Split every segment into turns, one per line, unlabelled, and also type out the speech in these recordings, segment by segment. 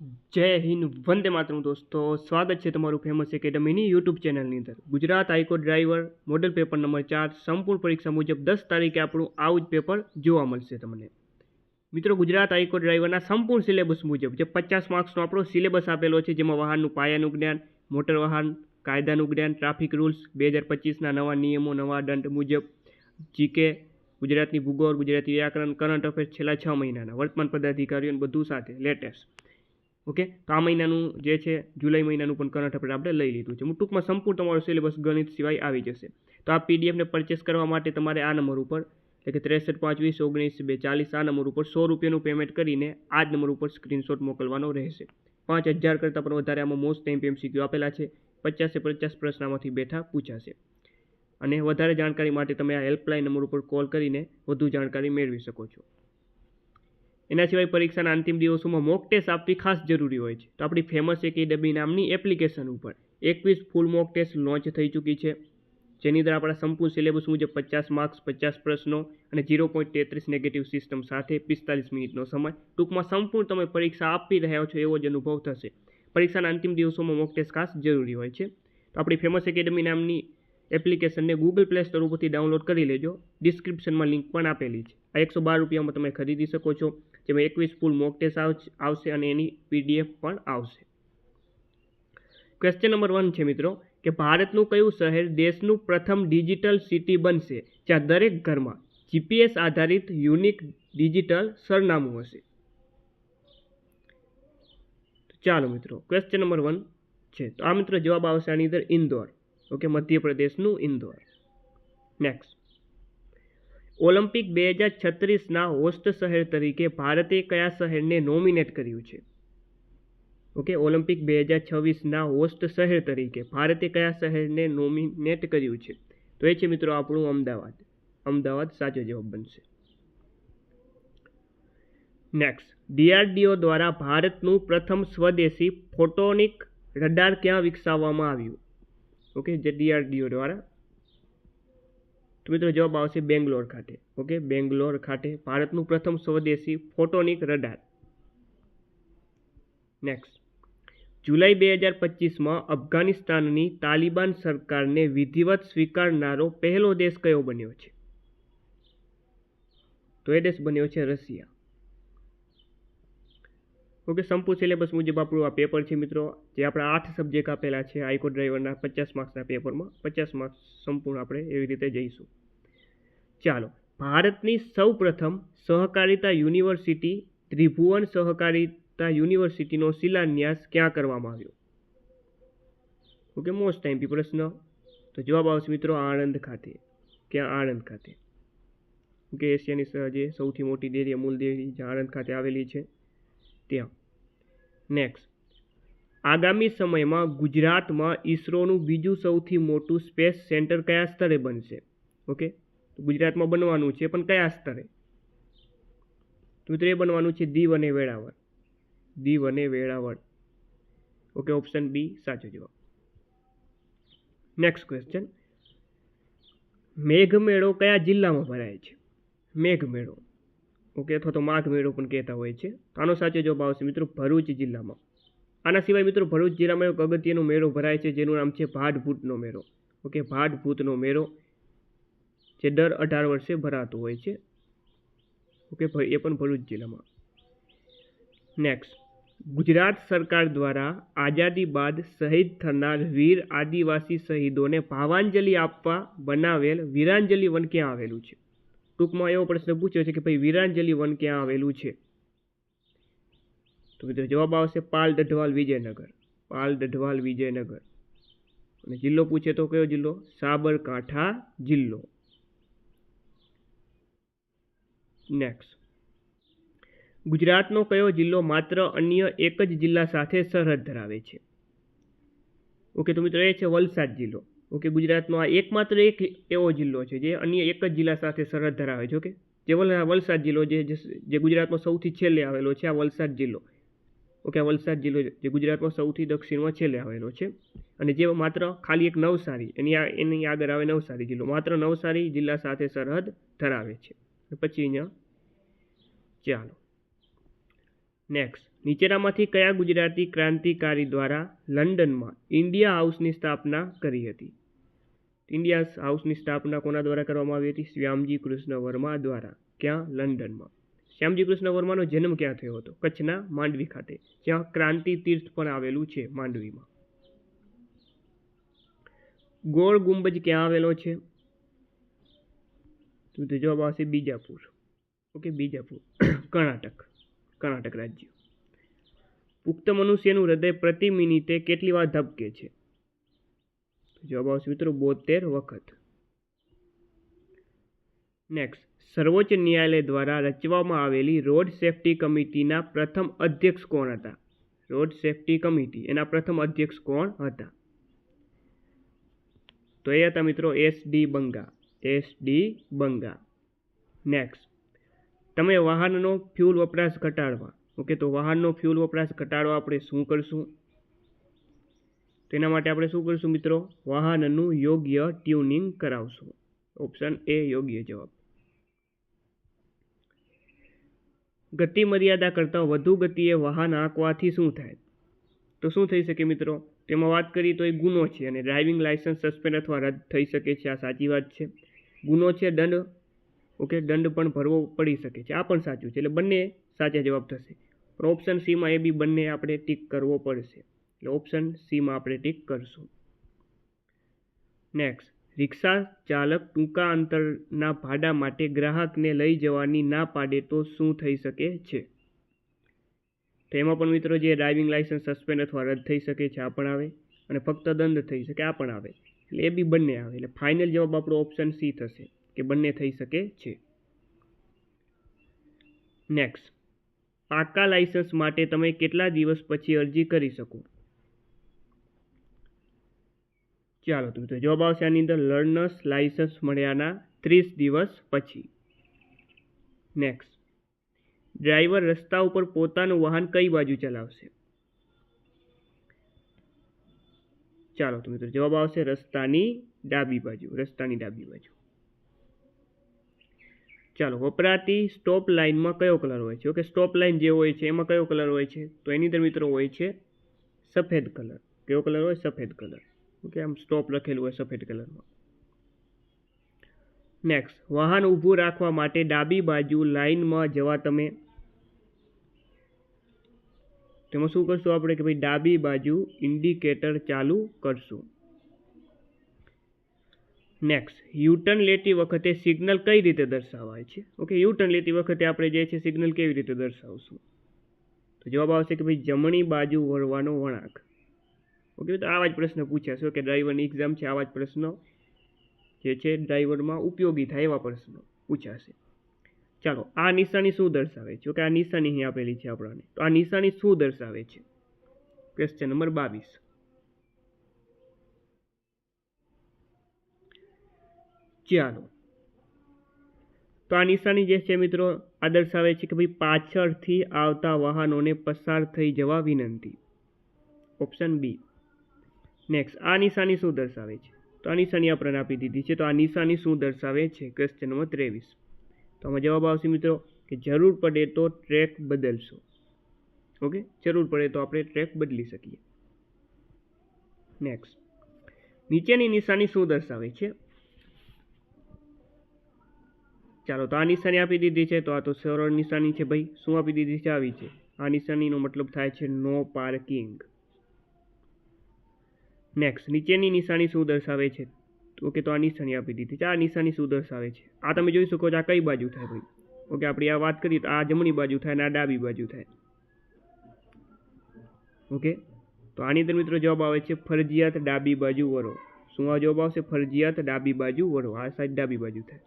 જય હિન્દ, વંદે માતરમ દોસ્તો. સ્વાગત છે તમારું ફેમસ એકેડમીની યુટ્યુબ ચેનલની અંદર. Gujarat high court driver model paper number ચાર, સંપૂર્ણ પરીક્ષા મુજબ દસ તારીખે આપણું આવું જ પેપર જોવા મળશે તમને. મિત્રો, ગુજરાત હાઈકોર્ટ ડ્રાઈવરના સંપૂર્ણ સિલેબસ મુજબ, જે પચાસ માર્ક્સનો આપણો સિલેબસ આપેલો છે, જેમાં વાહનનું પાયાનું જ્ઞાન મોટર વાહન, કાયદાનું જ્ઞાન ટ્રાફિક રૂલ્સ બે હજાર પચીસના નવા નિયમો, નવા દંડ મુજબ જીકે ગુજરાતની ભૂગોળ, ગુજરાતી વ્યાકરણ કરંટ અફેર્સ છેલ્લા છ મહિનાના, વર્તમાન પદાધિકારીઓને બધું સાથે લેટેસ્ટ ઓકે? તો આ મહિનાનું જે છે, જુલાઈ મહિનાનું પણ કરંટ અફેર આપણે લઈ લીધું છે. હું ટૂંકમાં સંપૂર્ણ તમારો સિલેબસ ગણિત સિવાય આવી જશે. તો આ પીડીએફને પરચેસ કરવા માટે તમારે આ નંબર ઉપર, એટલે કે ત્રેસઠ પાંચ વીસ ઓગણીસ બે ચાલીસ આ નંબર ઉપર સો રૂપિયાનું પેમેન્ટ કરીને આ જ નંબર ઉપર સ્ક્રીનશોટ મોકલવાનો રહેશે. પાંચ હજાર કરતાં પણ વધારે આમાં મોસ્ટ ટાઈમ એમસીક્યુ આપેલા છે. પચાસે પચાસ પ્રશ્નમાંથી બેઠા પૂછાશે. અને વધારે જાણકારી માટે તમે આ હેલ્પલાઇન નંબર ઉપર કોલ કરીને વધુ જાણકારી મેળવી શકો છો. એના સિવાય પરીક્ષાના અંતિમ દિવસોમાં મોક ટેસ્ટ આપવી ખાસ જરૂરી હોય છે. તો આપણી ફેમસ એકેડમી નામની એપ્લિકેશન ઉપર એકવીસ ફૂલ મોક ટેસ્ટ લોન્ચ થઈ ચૂકી છે. જેની અંદર આપણા સંપૂર્ણ સિલેબસ મુજબ પચાસ માર્ક્સ પચાસ પ્રશ્નો અને ઝીરો પોઈન્ટ તેત્રીસ નેગેટિવ સિસ્ટમ સાથે પિસ્તાલીસ મિનિટનો સમય. ટૂંકમાં સંપૂર્ણ તમે પરીક્ષા આપી રહ્યા છો એવો જ અનુભવ થશે. પરીક્ષાના અંતિમ દિવસોમાં મોક ટેસ્ટ ખાસ જરૂરી હોય છે. તો આપણી ફેમસ એકેડમી નામની એપ્લિકેશનને ગૂગલ પ્લે સ્ટોર ઉપરથી ડાઉનલોડ કરી લેજો. ડિસ્ક્રિપ્શનમાં લિંક પણ આપેલી છે. આ એકસો બાર રૂપિયામાં તમે ખરીદી શકો છો. જેમાં એકવીસ ફૂલ મોક ટેસ્ટ આવશે અને એની પીડીએફ પણ આવશે. ક્વેશ્ચન નંબર વન છે મિત્રો, કે ભારતનું કયું શહેર દેશનું પ્રથમ ડિજિટલ સિટી બનશે? જ્યાં દરેક ઘરમાં જીપીએસ આધારિત યુનિક ડિજિટલ સરનામું હશે. ચાલો મિત્રો ક્વેશ્ચન નંબર વન છે. તો આ મિત્રો જવાબ આવશે આની અંદર ઇન્દોર. ઓકે, મધ્યપ્રદેશનું ઇન્દોર. નેક્સ્ટ ઓલિમ્પિક બે હજાર છત્રીસના હોસ્ટ શહેર તરીકે ભારતે કયા શહેરને નોમિનેટ કર્યું છે? ઓકે, ઓલિમ્પિક બે હજાર છવ્વીસના હોસ્ટ શહેર તરીકે ભારતે કયા શહેરને નોમિનેટ કર્યું છે? તો એ છે મિત્રો આપણું અમદાવાદ. અમદાવાદ સાચો જવાબ બનશે. નેક્સ્ટ ડીઆરડીઓ દ્વારા ભારતનું પ્રથમ સ્વદેશી ફોટોનિક રડાર ક્યાં વિકસાવવામાં આવ્યું? ઓકે, જે ડીઆરડીઓ દ્વારા તો મિત્રો જવાબ આવશે બેંગ્લોર ખાતે. ઓકે? બેંગ્લોર ખાતે ભારતનું પ્રથમ સ્વદેશી ફોટોનિક રડાર. નેક્સ્ટ જુલાઈ બે હજાર પચીસમાં અફઘાનિસ્તાનની તાલિબાન સરકારને વિધિવત સ્વીકારનારો પહેલો દેશ કયો બન્યો છે? તો એ દેશ બન્યો છે રશિયા. ઓકે સંપૂર્ણ સિલેબસ મુજબ આપણું આ પેપર છે મિત્રો. જે આપણા આઠ સબ્જેક્ટ આપેલા છે આઈકો ડ્રાઈવરના પચાસ માર્ક્સના પેપરમાં પચાસ માર્ક્સ સંપૂર્ણ આપણે એવી રીતે જઈશું. ચાલો, ભારતની સૌ સહકારિતા યુનિવર્સિટી, ત્રિભુવન સહકારિતા યુનિવર્સિટીનો શિલાન્યાસ ક્યાં કરવામાં આવ્યો? ઓકે મોસ્ટ ટાઈમ પી પ્રશ્ન. તો જવાબ આવશે મિત્રો આણંદ ખાતે. ક્યાં? આણંદ ખાતે. ઓકે, એશિયાની જે સૌથી મોટી ડેરી, અમૂલ ડેરી, જે આણંદ ખાતે આવેલી છે. ત્યાં નેક્સ્ટ આગામી સમયમાં ગુજરાતમાં ઈસરોનું બીજું સૌથી મોટું સ્પેસ સેન્ટર કયા સ્તરે બનશે? ઓકે ગુજરાતમાં બનવાનું છે, પણ કયા સ્તરે? મિત્રો એ બનવાનું છે દીવ અને વેળાવળ. દીવ અને વેળાવળ. ઓકે ઓપ્શન બી સાચો જવાબ. નેક્સ્ટ ક્વેશ્ચન મેઘમેળો કયા જિલ્લામાં ભરાય છે? મેઘમેળો. ઓકે, અથવા તો માઘ મેળો પણ કહેતા હોય છે. આનો સાચો જવાબ આવશે મિત્રો ભરૂચ જિલ્લામાં. આના સિવાય મિત્રો ભરૂચ જિલ્લામાં એક અગત્યનો મેળો ભરાય છે, જેનું નામ છે ભાડભૂતનો મેળો. ઓકે ભાડભૂતનો મેળો, જે દર અઢાર વર્ષે ભરાતો હોય છે. ઓકે એ પણ ભરૂચ જિલ્લામાં. નેક્સ્ટ ગુજરાત સરકાર દ્વારા આઝાદી બાદ શહીદ થનાર વીર આદિવાસી શહીદોને ભાવાંજલિ આપવા બનાવેલ વીરાંજલિ વન ક્યાં આવેલું છે? ટૂંકમાં એવો પ્રશ્ન પૂછ્યો છે કે ભાઈ વિરાંજલી વન ક્યાં આવેલું છે? તો મિત્રો જવાબ આવશે પાલ દઢવાલ વિજયનગર. પાલ દઢવાલ વિજયનગર. અને જિલ્લો પૂછે તો કયો જિલ્લો? સાબરકાંઠા જિલ્લો. નેક્સ્ટ ગુજરાતનો કયો જિલ્લો માત્ર અન્ય એક જ જિલ્લા સાથે સરહદ ધરાવે છે? ઓકે તો મિત્રો એ છે વલસાડ જિલ્લો. ઓકે, ગુજરાતનો આ એકમાત્ર એક એવો જિલ્લો છે જે અન્ય એક જ જિલ્લા સાથે સરહદ ધરાવે છે, ઓકે? જે વલસાડ જિલ્લો જે જે ગુજરાતમાં સૌથી છેલ્લે આવેલો છે, આ વલસાડ જિલ્લો. ઓકે, આ વલસાડ જિલ્લો જે ગુજરાતમાં સૌથી દક્ષિણમાં છેલ્લે આવેલો છે. અને જે માત્ર ખાલી એક નવસારી, એની એની આગળ આવે નવસારી જિલ્લો. માત્ર નવસારી જિલ્લા સાથે સરહદ ધરાવે છે. પછી અહીંયા, ચાલો. નેક્સ્ટ નીચેનામાંથી કયા ગુજરાતી ક્રાંતિકારી દ્વારા લંડનમાં ઇન્ડિયા હાઉસની સ્થાપના કરી હતી? ઇન્ડિયા હાઉસની સ્થાપના કોના દ્વારા કરવામાં આવી હતી? શ્યામજી કૃષ્ણ વર્મા દ્વારા. ક્યાં? લંડનમાં. શ્યામજી કૃષ્ણ વર્માનો જન્મ ક્યાં થયો હતો? કચ્છના માંડવી ખાતે, જ્યાં ક્રાંતિ તીર્થ પણ આવેલું છે માંડવીમાં. ગોળ ગુંબજ ક્યાં આવેલો છે? તો જવાબ આવશે બીજાપુર. ઓકે, બીજાપુર. કર્ણાટક. કર્ણાટક રાજ્ય. પુખ્ત મનુષ્યનું હૃદય પ્રતિ મિનિટે કેટલી વાર ધબકે છે? જવાબ આવશે મિત્રો બોતેર વખત. નેક્સ્ટ સર્વોચ્ચ ન્યાયાલય દ્વારા રચવામાં આવેલી રોડ સેફટી કમિટીના પ્રથમ અધ્યક્ષ કોણ હતા? રોડ સેફટી કમિટી, એના પ્રથમ અધ્યક્ષ કોણ હતા? તો એ હતા મિત્રો S D Banga, S D Banga. Next તમે વાહનનો ફ્યુલ વપરાશ ઘટાડવા. ઓકે, તો વાહનનો ફ્યુલ વપરાશ ઘટાડવા આપણે શું કરશું? તેના માટે આપણે શું કરીશું મિત્રો? વાહનનું યોગ્ય ટ્યુનિંગ કરાવશું. ઓપ્શન એ યોગ્ય જવાબ. ગતિ મર્યાદા કરતાં વધુ ગતિએ વાહન આંકવાથી શું થાય? તો શું થઈ શકે મિત્રો? તેમાં વાત કરીએ તો એ ગુનો છે અને ડ્રાઇવિંગ લાઇસન્સ સસ્પેન્ડ અથવા રદ થઈ શકે છે. આ સાચી વાત છે. ગુનો છે, દંડ. ઓકે, દંડ પણ ભરવો પડી શકે છે. આ પણ સાચું છે. એટલે બંને સાચા જવાબ થશે. ઓપ્શન સીમાં એ બી બંને આપણે ટીક કરવો પડશે. એટલે ઓપ્શન સીમાં આપણે ટીક કરશું. નેક્સ્ટ રિક્ષા ચાલક ટૂંકા અંતરના ભાડા માટે ગ્રાહકને લઈ જવાની ના પાડે તો શું થઈ શકે છે? તો એમાં પણ મિત્રો જે ડ્રાઇવિંગ લાઇસન્સ સસ્પેન્ડ અથવા રદ થઈ શકે છે, આ પણ આવે. અને ફક્ત દંડ થઈ શકે, આ પણ આવે. એટલે એ બી બંને આવે. એટલે ફાઇનલ જવાબ આપણો ઓપ્શન સી થશે, કે બંને થઈ શકે છે. નેક્સ્ટ પાકા લાઇસન્સ માટે તમે કેટલા દિવસ પછી અરજી કરી શકો? ચાલો તો મિત્રો, જવાબ આવશે આની અંદર લર્નર્સ લાઇસન્સ મળ્યાના ત્રીસ દિવસ પછી. નેક્સ્ટ ડ્રાઈવર રસ્તા ઉપર પોતાનું વાહન કઈ બાજુ ચલાવશે? ચાલો તો મિત્રો, જવાબ આવશે રસ્તાની ડાબી બાજુ, રસ્તાની ડાબી બાજુ. ચાલો, વપરાતી સ્ટોપ લાઇનમાં કયો કલર હોય છે? ઓકે સ્ટોપ લાઇન જે હોય છે, એમાં કયો કલર હોય છે? તો એની અંદર મિત્રો હોય છે સફેદ કલર કયો કલર હોય? સફેદ કલર ઓકે આમ સ્ટોપ લખેલું હોય સફેદ કલરમાં નેક્સ્ટ વાહન ઊભું રાખવા માટે ડાબી બાજુ લાઇનમાં જવા તમે, તેમાં શું કરશું આપણે કે ભાઈ ડાબી બાજુ ઇન્ડિકેટર ચાલુ કરશું. નેક્સ્ટ યુટર્ન લેતી વખતે સિગ્નલ કઈ રીતે દર્શાવાય છે? ઓકે યુટર્ન લેતી વખતે આપણે જે છે સિગ્નલ કેવી રીતે દર્શાવશું? તો જવાબ આવશે કે ભાઈ જમણી બાજુ વળવાનો વળાંક. ઓકે, તો આવા જ પ્રશ્ન છે. કે ડ્રાઈવરની એક્ઝામ છે, આવા જ પ્રશ્નો જે છે ડ્રાઈવરમાં ઉપયોગી થાય એવા પ્રશ્નો પૂછાશે ચાલો, આ નિશાની શું દર્શાવે છે? ઓકે, આ નિશાની અહીં આપેલી છે આપણને. તો આ નિશાની શું દર્શાવે છે? ક્વેશ્ચન નંબર બાવીસ. ચાલો, તો આ નિશાની જે છે મિત્રો, આ દર્શાવે છે કે ભાઈ પાછળથી આવતા વાહનોને પસાર થઈ જવા વિનંતી. ઓપ્શન બી નેક્સ્ટ આ નિશાની શું દર્શાવે છે? તો આ નિશાની આપણને આપી દીધી છે. તો આ નિશાની શું દર્શાવે છે? ક્વેશ્ચન નંબર ત્રેવીસ. તો આમાં જવાબ આવશે મિત્રો કે જરૂર પડે તો ટ્રેક બદલશો. ઓકે જરૂર પડે તો આપણે ટ્રેક બદલી શકીએ. નેક્સ્ટ નીચેની નિશાની શું દર્શાવે છે? ચાલો, તો આ નિશાની આપી દીધી છે. તો આ તો સરળ નિશાની છે ભાઈ. શું આપી દીધી છે? આવી છે. આ નિશાનીનો મતલબ થાય છે નો પાર્કિંગ નેક્સ્ટ નીચેની નિશાની શું દર્શાવે છે? ઓકે, તો આ નિશાની આપી દીધી છે. આ નિશાની શું દર્શાવે છે? આ તમે જોઈ શકો છો આ કઈ બાજુ થાય ભાઈ? ઓકે, આપણે આ વાત કરીએ તો આ જમણી બાજુ થાય અને આ ડાબી બાજુ થાય. ઓકે, તો આની અંદર મિત્રો જવાબ આવે છે ફરજિયાત ડાબી બાજુ વળો શું આ જવાબ આવશે? ફરજિયાત ડાબી બાજુ વળો આ સાઈડ ડાબી બાજુ થાય.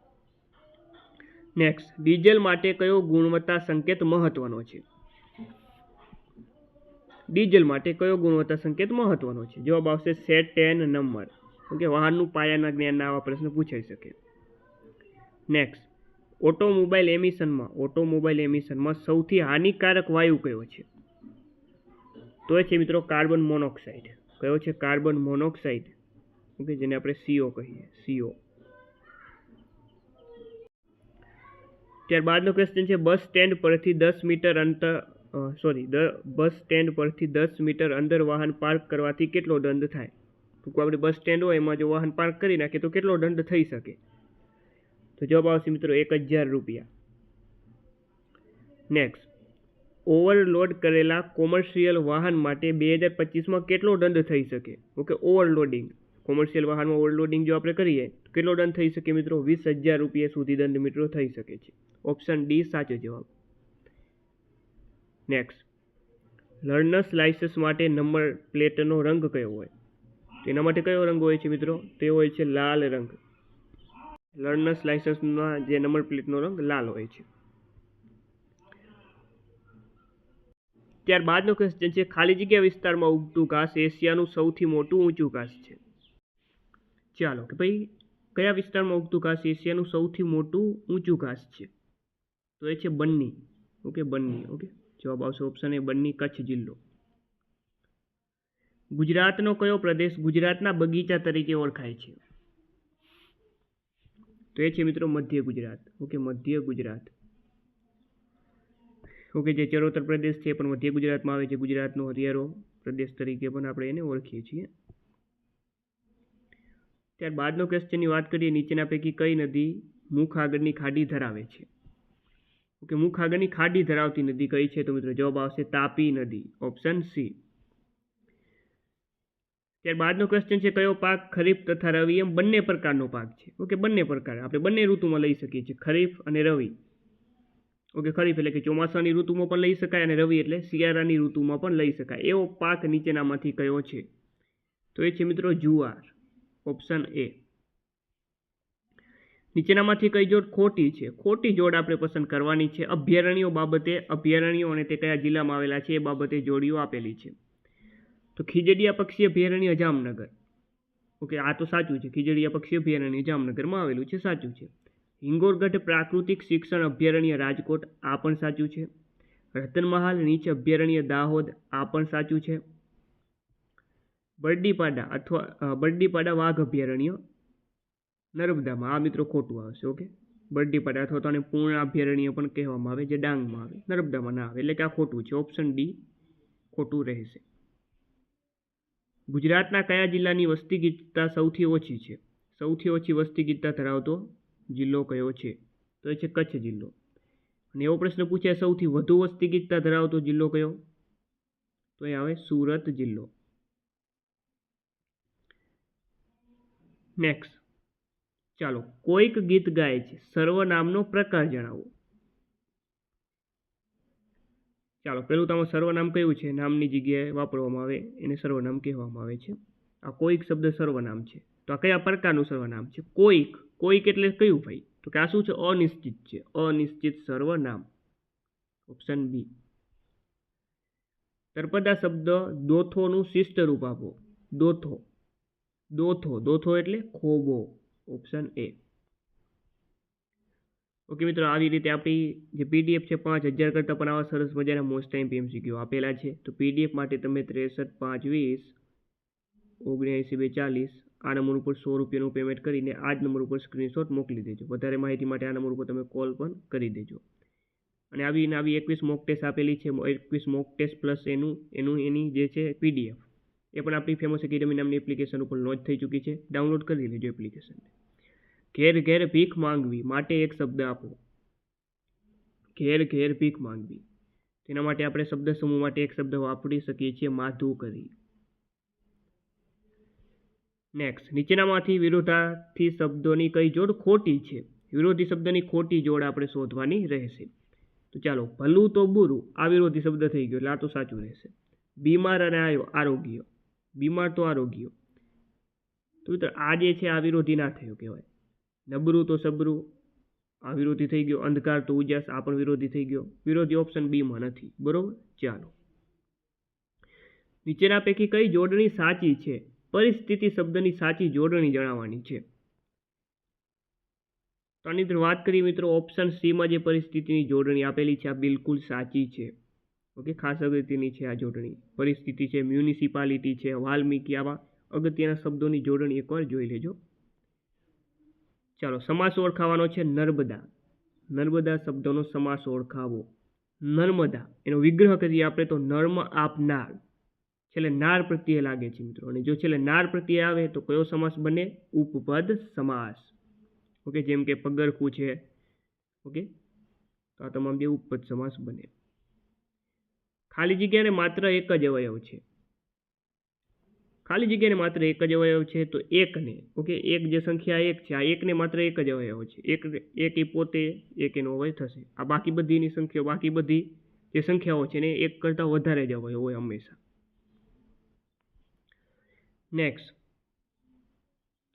નેક્સ્ટ ડીઝલ માટે કયો ગુણવત્તા સંકેત મહત્વનો છે? ડીઝલ માટે કયો ગુણવત્તા સંકેત મહત્વનો છે? જવાબ આવશે સેટ ટેન નંબર ઓકે, વાહનનું પાયાના જ્ઞાનના આવા પ્રશ્ન પૂછાઈ શકે. નેક્સ્ટ ઓટોમોબાઈલ એમિશનમાં ઓટોમોબાઈલ એમિશનમાં સૌથી હાનિકારક વાયુ કયો છે? તો એ છે મિત્રો કાર્બન મોનોક્સાઇડ કયો છે કાર્બન મોનોક્સાઇડ ઓકે, જેને આપણે સીઓ કહીએ સીઓ ત્યારબાદનો ક્વેશ્ચન છે, બસ સ્ટેન્ડ પરથી દસ મીટર અંતર સોરી દ, બસ સ્ટેન્ડ પરથી દસ મીટર અંદર વાહન પાર્ક કરવાથી કેટલો દંડ થાય? ટૂંકું આપણે બસ સ્ટેન્ડ હોય, એમાં જો વાહન પાર્ક કરી નાખીએ તો કેટલો દંડ થઈ શકે? તો જવાબ આવશે મિત્રો એક હજાર રૂપિયા. નેક્સ્ટ ઓવરલોડ કરેલા કોમર્શિયલ વાહન માટે બે હજાર પચીસમાં કેટલો દંડ થઈ શકે? Okay, overloading. કોમર્શિયલ વાહનમાં ઓવરલોડિંગ જો આપણે કરીએ, તો કેટલો દંડ થઈ શકે મિત્રો? વીસ હજાર રૂપિયા સુધી દંડ મિત્રો થઈ શકે છે. ઓપ્શન ડી સાચો જવાબ. નેક્સ્ટ લર્નર્સ લાઇસન્સ માટે નંબર પ્લેટનો રંગ કયો હોય? તેના માટે કયો રંગ હોય છે મિત્રો? તે હોય છે લાલ રંગ. લર્નર્સ લાઇસન્સમાં જે નંબર પ્લેટનો રંગ લાલ હોય છે. ત્યારબાદનો ક્વેશ્ચન છે, ખાલી જગ્યા વિસ્તારમાં ઉગતું ઘાસ એશિયાનું સૌથી મોટું ઊંચું ઘાસ છે. ચાલો કે ભાઈ, કયા વિસ્તારમાં ઉગતું ઘાસ એશિયાનું સૌથી મોટું ઊંચું ઘાસ છે? તો એ છે બન્ની. Okay Banni, okay. જવાબ આવશે ઓપ્શન એ બન્ની કચ્છ જિલ્લો. ગુજરાતનો કયો પ્રદેશ ગુજરાતના બગીચા તરીકે ઓળખાય છે? તો એ છે મિત્રો મધ્ય ગુજરાત. ઓકે, મધ્ય ગુજરાત. ઓકે, જે ચરોતર પ્રદેશ છે પણ મધ્ય ગુજરાતમાં આવે છે. ગુજરાતનો હરિયાળો પ્રદેશ તરીકે પણ આપણે એને ઓળખીએ છીએ. ત્યારબાદનો ક્વેશ્ચનની વાત કરીએ. નીચેના પૈકી કઈ નદી મુખ આગળની ખાડી ધરાવે છે? ઓકે, મુખ આગળની ખાડી ધરાવતી નદી કઈ છે? તો મિત્રો જવાબ આવશે તાપી નદી, ઓપ્શન સી. ત્યારબાદનો ક્વેશ્ચન છે, કયો પાક ખરીફ તથા રવિ એમ બંને પ્રકારનો પાક છે? ઓકે, બંને પ્રકાર. આપણે બંને ઋતુમાં લઈ શકીએ છીએ, ખરીફ અને રવિ. ઓકે, ખરીફ એટલે કે ચોમાસાની ઋતુમાં પણ લઈ શકાય અને રવિ એટલે શિયાળાની ઋતુમાં પણ લઈ શકાય. એવો પાક નીચેનામાંથી કયો છે? તો એ છે મિત્રો જુવાર, ઓપ્શન એ. નીચેનામાંથી કઈ જોડ ખોટી છે? ખોટી જોડ આપણે પસંદ કરવાની છે. અભયારણ્યો બાબતે, અભયારણ્યો અને તે કયા જિલ્લામાં આવેલા છે એ બાબતે જોડીઓ આપેલી છે. તો ખીજડીયા પક્ષી અભયારણ્ય જામનગર. ઓકે, આ તો સાચું છે. ખીજડીયા પક્ષી અભયારણ્ય જામનગરમાં આવેલું છે, સાચું છે. હિંગોરગઢ પ્રાકૃતિક શિક્ષણ અભયારણ્ય રાજકોટ, આ પણ સાચું છે. રતનમહાલ નીચ અભયારણ્ય દાહોદ, આ પણ સાચું છે. બરડીપાડા અથવા બરડીપાડા વાઘ અભયારણ્ય નર્મદામાં આ મિત્રો ખોટું આવશે, ઓકે? બરડીપાડા અથવા તો આને પૂર્ણ અભયારણ્ય પણ કહેવામાં આવે, જે ડાંગમાં આવે. નર્મદામાં ના આવે, એટલે કે આ ખોટું છે. ઓપ્શન ડી ખોટું રહેશે. ગુજરાતના કયા જિલ્લાની વસ્તી ગીચતા સૌથી ઓછી છે? સૌથી ઓછી વસ્તી ગીચતા ધરાવતો જિલ્લો કયો છે? તો એ છે કચ્છ જિલ્લો. અને એવો પ્રશ્ન પૂછાય, સૌથી વધુ વસ્તી ગીચતા ધરાવતો જિલ્લો કયો? તો એ આવે સુરત જિલ્લો. નેક્સ્ટ ચાલો કોઈક ગીત ગાય છે. સર્વનામનો પ્રકાર જણાવો. ચાલો પેલું તમારું સર્વનામ કયું છે? નામની જગ્યાએ વાપરવામાં આવે, એને સર્વનામ કહેવામાં આવે છે. આ કોઈક શબ્દ સર્વનામ છે. તો આ કયા પ્રકારનું સર્વનામ છે? કોઈક કોઈક એટલે કયું ભાઈ? તો કે આ શું છે? અનિશ્ચિત છે. અનિશ્ચિત સર્વનામ ઓપ્શન બી. તરપદા શબ્દ દોથોનું શિષ્ટ રૂપ આપો. દોથો. દોથો. દોથો એટલે ખોબો. ઓપ્શન એ ઓકે મિત્રો આવી રીતે આપણી જે પીડીએફ છે, પાંચ હજાર કરતાં પણ આવા સરસ મજાના મોસ્ટ ટાઈમ પીએમસીક્યુ આપેલા છે. તો પીડીએફ માટે તમે ત્રેસઠ પાંચ વીસ ઓગણએંસી બે ચાલીસ આ નંબર ઉપર સો રૂપિયાનું પેમેન્ટ કરીને આ જ નંબર ઉપર સ્ક્રીનશોટ મોકલી દેજો. વધારે માહિતી માટે આ નંબર ઉપર તમે કોલ પણ કરી દેજો. અને આવી આવી એકવીસ મોક ટેસ્ટ આપેલી છે, એકવીસ મોક ટેસ્ટ પ્લસ એનું એનું, એની જે છે પીડીએફ એ પણ આપણી ફેમસ એકેડમી નામની એપ્લિકેશન ઉપર લોન્ચ થઈ ચૂકી છે. ડાઉનલોડ કરી લેજો એપ્લિકેશનને ઘેર ઘેર ભીખ માંગવી માટે એક શબ્દ આપો ઘેર ઘેર ભીખ માંગવી. તેના માટે આપણે શબ્દ સમૂહ માટે એક શબ્દ વાપરી શકીએ છીએ, માધુ કરી. નેક્સ્ટ નીચેનામાંથી વિરોધાથી શબ્દોની કઈ જોડ ખોટી છે? વિરોધી શબ્દની ખોટી જોડ આપણે શોધવાની રહેશે. તો ચાલો, ભલું તો બુરું, આ વિરોધી શબ્દ થઈ ગયો એટલે આ તો સાચું રહેશે. બીમાર અને આરોગ્ય. બીમાર તો આરોગ્ય. તો આ જે છે, આ વિરોધી ના થયો કહેવાય. નબળું તો સબરું, આ વિરોધી થઈ ગયો, અંધકાર તો ઉજાસ, આ પણ વિરોધી થઈ ગયો. વિરોધી ઓપ્શન બીમાં નથી, બરોબર? ચાલો. નીચેના પૈકી કઈ જોડણી સાચી છે? પરિસ્થિતિ શબ્દની સાચી જોડણી જણાવવાની છે. તો વાત કરીએ મિત્રો ઓપ્શન સીમાં જે પરિસ્થિતિની જોડણી આપેલી છે, આ બિલકુલ સાચી છે. ઓકે, ખાસ અગત્યની છે આ જોડણી. પરિસ્થિતિ છે, મ્યુનિસિપાલિટી છે, વાલ્મીકી આવા અગત્યના શબ્દોની જોડણી એકવાર જોઈ લેજો. ચાલો, સમાસ ઓળખાવાનો છે નર્મદા. નર્મદા શબ્દનો સમાસ ઓળખાવો. નર્મદા, એનો વિગ્રહ કરીએ આપણે તો નર્મ આપનાર. છેલ્લે નાર પ્રત્યે લાગે છે મિત્રો. અને જો છેલ્લે નાર પ્રત્યે આવે તો કયો સમાસ બને? ઉપપદ સમાસ. ઓકે, જેમ કે પગરખું છે. ઓકે, તો આ તમામ જે ઉપપદ સમાસ બને. ખાલી જગ્યાને માત્ર એક જ અવયવ છે. ખાલી જગ્યાને માત્ર એક જ અવયવ છે, તો એકને, ઓકે? એક જે સંખ્યા એક છે, આ એકને માત્ર એક જ અવયવ છે. એક એક એ પોતે, એક એનો અવયવ થશે. આ બાકી બધીની સંખ્યાઓ, બાકી બધી જે સંખ્યાઓ છે ને એક કરતાં વધારે જ અવયવ હોય હંમેશા. નેક્સ્ટ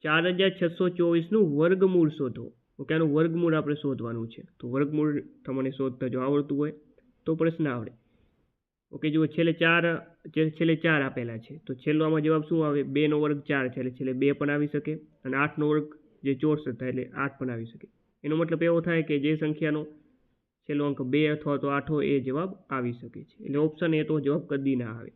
ચાર હજાર છસો ચોવીસનું વર્ગમૂળ શોધો. ઓકે? આનું વર્ગમૂળ આપણે શોધવાનું છે. તો વર્ગમૂળ તમને શોધતા જો આવડતું હોય, તો પ્રશ્ન આવડે. ઓકે, જુઓ છેલ્લે ચાર છેલ્લે ચાર આપેલા છે. તો છેલ્લો આમાં જવાબ શું આવે? બેનો વર્ગ ચાર છે, એટલે છેલ્લે બે પણ આવી શકે અને આઠનો વર્ગ જે ચોરસ થાય એટલે આઠ પણ આવી શકે. એનો મતલબ એવો થાય કે જે સંખ્યાનો છેલ્લો અંક બે અથવા તો આઠો એ જવાબ આવી શકે છે. એટલે ઓપ્શન એ તો જવાબ કદી ના આવે.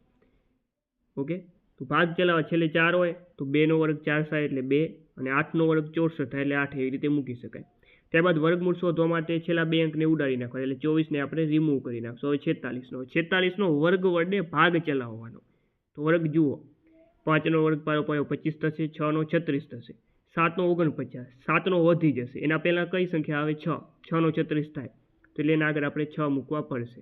ઓકે? તો ભાગ ચલાવવા છેલ્લે ચાર હોય, તો બેનો વર્ગ ચાર થાય એટલે બે અને આઠનો વર્ગ ચોરસ થાય એટલે આઠ એવી રીતે મૂકી શકાય. ત્યારબાદ વર્ગમૂળ શોધવા માટે છેલ્લા બે અંકને ઉડાડી નાખવા એટલે ચોવીસને આપણે રિમૂવ કરી નાખશું. હવે છેતાલીસનો. છેતાલીસનો વર્ગ વડે ભાગ ચલાવવાનો. તો વર્ગ જુઓ. પાંચનો વર્ગ પાયો પાયો પચીસ થશે, છનો છત્રીસ થશે, સાતનો ઓગણપચાસ, સાતનો વધી જશે. એના પહેલાં કઈ સંખ્યા આવે? છ. છનો છત્રીસ થાય. તો એટલે એના આગળ આપણે છ મૂકવા પડશે.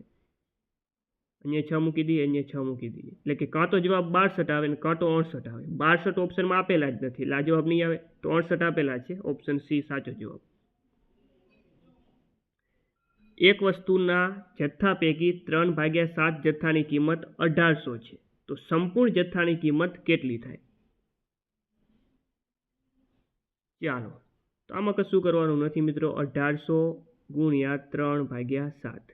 અહીંયા છ મૂકી દઈએ, અહીંયા છ મૂકી દઈએ. એટલે કે કાં તો જવાબ બારસઠ આવે ને કાં તો અડસઠ આવે. બારસઠ ઓપ્શનમાં આપેલા જ નથી. એટલે જવાબ નહીં આવે. તો અડસઠ આપેલા છે. ઓપ્શન સી સાચો જવાબ. એક વસ્તુના જથ્થા પૈકી ત્રણ ભાગ્યા સાત જથ્થાની કિંમત અઢારસો છે. તો સંપૂર્ણ જથ્થાની કિંમત કેટલી થાય? ચાલો, તો આમાં કશું કરવાનું નથી મિત્રો. અઢારસો ગુણ્યા ત્રણ ભાગ્યા સાત.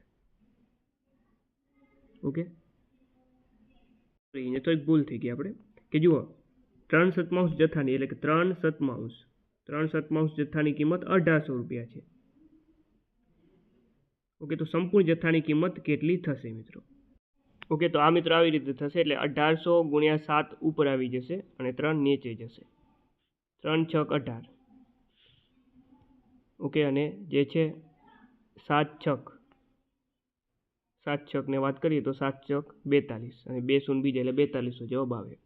ઓકે? અહીંયા તો એક ભૂલ થઈ ગઈ આપણે. કે જુઓ, ત્રણ સતમાંશ જથ્થાની, એટલે કે ત્રણ સતમાંશ ત્રણ સતમાંશ જથ્થાની કિંમત અઢારસો રૂપિયા છે. ઓકે, તો સંપૂર્ણ જથ્થાની કિંમત કેટલી થશે મિત્રો? ઓકે, તો આ મિત્રો આવી રીતે થશે એટલે અઢારસો ગુણ્યા સાત ઉપર આવી જશે અને ત્રણ નીચે જશે. ત્રણ છક અઢાર. ઓકે, અને જે છે સાત છક. સાત છકને વાત કરીએ તો સાત છક બેતાલીસ અને બે શૂન્ય બીજા એટલે બેતાલીસો જવાબ આવે.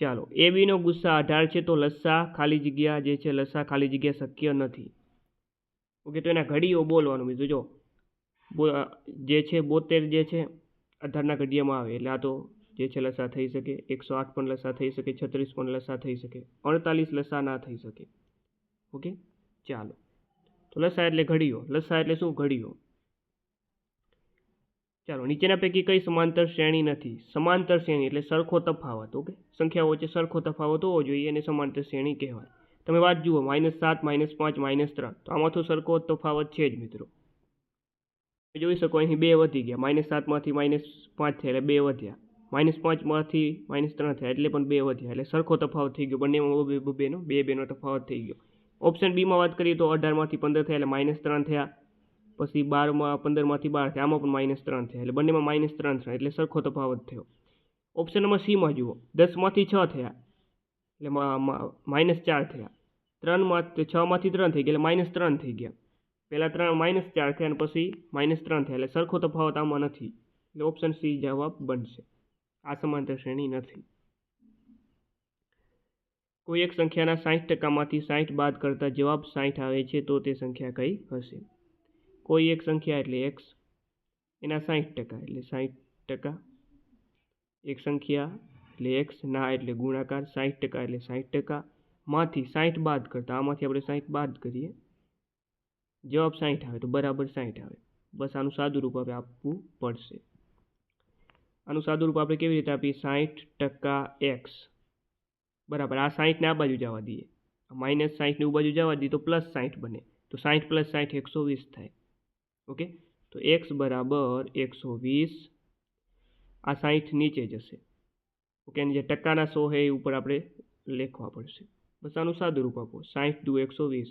ચાલો, એ બીનો ગુસ્સા અઢાર છે તો લસ્સા ખાલી જગ્યા જે છે લસ્સા ખાલી જગ્યા શક્ય નથી. ઓકે, તો એના ઘડીઓ બોલવાનું બીજું, જો. જે છે, બોતેર જે છે, અઢારના ઘડિયામાં આવે. એટલે આ તો જે છે, લસા થઈ શકે. એકસો આઠ પણ લસા થઈ શકે, છત્રીસ પણ લસા થઈ શકે, અડતાલીસ લસા ના થઈ શકે. ઓકે, ચાલો. તો લસા એટલે ઘડીઓ. લસા એટલે શું? ઘડીઓ. ચાલો, નીચેના પૈકી કઈ સમાંતર શ્રેણી નથી? સમાંતર શ્રેણી એટલે સરખો તફાવત, ઓકે? સંખ્યાઓ વચ્ચે સરખો તફાવત હોવો જોઈએ, એને સમાંતર શ્રેણી કહેવાય. તમે વાત જુઓ માઇનસ સાત માઇનસ પાંચ માઇનસ ત્રણ. તો આમાં તો સરખો તફાવત છે જ મિત્રો. જોઈ શકો, અહીં બે વધી ગયા. માઇનસ સાતમાંથી માઇનસ પાંચ થયા એટલે બે વધ્યા. માઇનસ પાંચમાંથી માઇનસ ત્રણ થયા એટલે પણ બે વધ્યા. એટલે સરખો તફાવત થઈ ગયો. બંનેમાં બેનો, બે, બેનો તફાવત થઈ ગયો. ઓપ્શન બીમાં વાત કરીએ તો અઢારમાંથી પંદર થયા એટલે માઇનસ ત્રણ થયા. પછી બારમાં પંદરમાંથી બાર થયા. આમાં પણ માઇનસ ત્રણ થયા. એટલે બંનેમાં માઇનસ ત્રણ થયા. એટલે સરખો તફાવત થયો. ઓપ્શન નંબર સીમાં જુઓ. દસમાંથી છ થયા. એટલે માઇનસ ચાર થયા. ત્રણમાં છમાંથી ત્રણ થઈ ગયા, એટલે માઇનસ ત્રણ થઈ ગયા. પહેલાં ત્રણ માઇનસ ચાર થયા અને પછી માઇનસ ત્રણ થયા, એટલે સરખો તફાવત આમાં નથી. એટલે ઓપ્શન સી જવાબ બનશે. આ સમાંતર શ્રેણી નથી. કોઈ એક સંખ્યાના સાઠ ટકામાંથી સાઠ બાદ કરતાં જવાબ સાઠ આવે છે, તો તે સંખ્યા કઈ હશે? કોઈ એક સંખ્યા એટલે એક્સ એના સાઠ ટકા, એટલે સાઠ ટકા. એક સંખ્યા એટલે એક્સ ના એટલે ગુણાકાર સાઠ ટકા એટલે સાઠ ટકા માંથી સાઠ બાદ કરતાં આમાંથી આપણે સાઠ બાદ કરીએ. જવાબ સાઠ આવે તો બરાબર સાઠ આવે. બસ આનું સાદું રૂપ આપણે આપવું પડશે. આનું સાદું રૂપ આપણે કેવી રીતે આપીએ? સાઠ ટકા એક્સ બરાબર, આ સાઠને આ બાજુ જવા દઈએ. માઇનસ સાઠને ઉ બાજુ જવા દઈએ તો પ્લસ સાઠ બને. તો સાઠ પ્લસ સાઠ એકસો વીસ થાય. ઓકે? તો એક્સ બરાબર એકસો વીસ. આ સાઠ નીચે જશે. ઓકે અને જે ટકાના સો છે એ ઉપર આપણે લેખવા પડશે. બસ આનું સાદું રૂપ આપો. સાઠ દુ એકસો વીસ.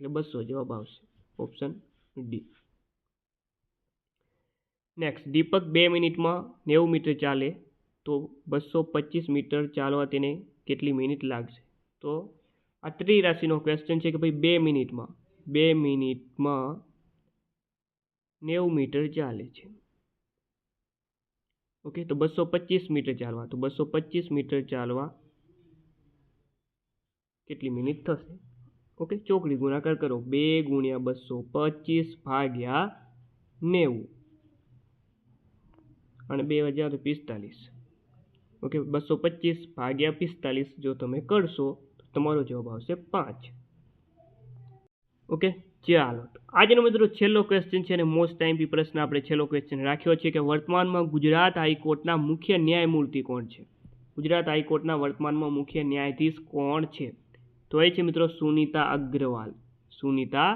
એટલે બસો જવાબ આવશે. Option D. નેક્સ્ટ દીપક બે મિનિટમાં નેવું મીટર ચાલે તો બસો પચીસ મીટર ચાલવા તેને કેટલી મિનિટ લાગશે? તો આ ત્રિ રાશિનો ક્વેશ્ચન છે કે ભાઈ બે મિનિટમાં બે મિનિટમાં નેવું મીટર ચાલે છે. ઓકે, તો બસો પચીસ મીટર ચાલવા. તો બસો પચીસ મીટર ચાલવા કેટલી મિનિટ થશે? ઓકે, ચોકડી ગુણાકાર કરો. બે ગુણ્યા બસો પચીસ ભાગ્યા નેવું. અને બે હજાર પિસ્તાલીસ. ઓકે, બસો પચીસ ભાગ્યા પિસ્તાલીસ જો તમે કરશો, તો તમારો જવાબ આવશે પાંચ. ઓકે ચાલો આજનો મિત્રો છેલ્લો ક્વેશ્ચન છે અને મોસ્ટ ટાઈમ બી પ્રશ્ન આપણે છેલ્લો ક્વેશ્ચન રાખ્યો છે કે વર્તમાનમાં ગુજરાત હાઈકોર્ટના મુખ્ય ન્યાયમૂર્તિ કોણ છે? ગુજરાત હાઈકોર્ટના વર્તમાનમાં મુખ્ય ન્યાયાધીશ કોણ છે? તો એ છે મિત્રો સુનીતા અગ્રવાલ. સુનીતા